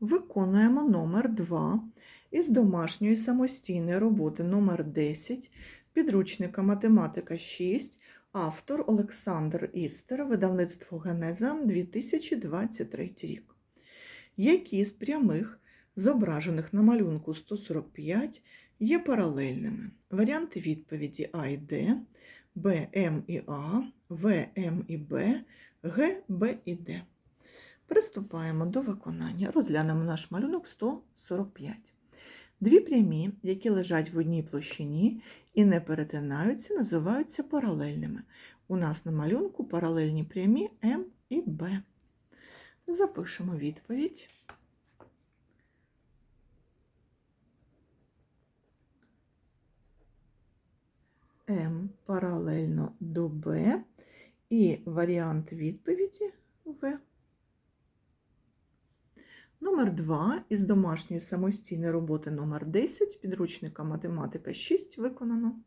Виконуємо номер 2 із домашньої самостійної роботи номер 10 підручника математика 6, автор Олександр Істер, видавництво Генеза 2023 рік. Які з прямих, зображених на малюнку 145, є паралельними? Варіанти відповіді А і Д, Б, М і А, В, М і Б, Г, Б і Д. Приступаємо до виконання. Розглянемо наш малюнок 145. Дві прямі, які лежать в одній площині і не перетинаються, називаються паралельними. У нас на малюнку паралельні прямі М і Б. Запишемо відповідь. М паралельно до Б і варіант відповіді В. Номер 2 із домашньої самостійної роботи номер 10 підручника математика 6 виконано.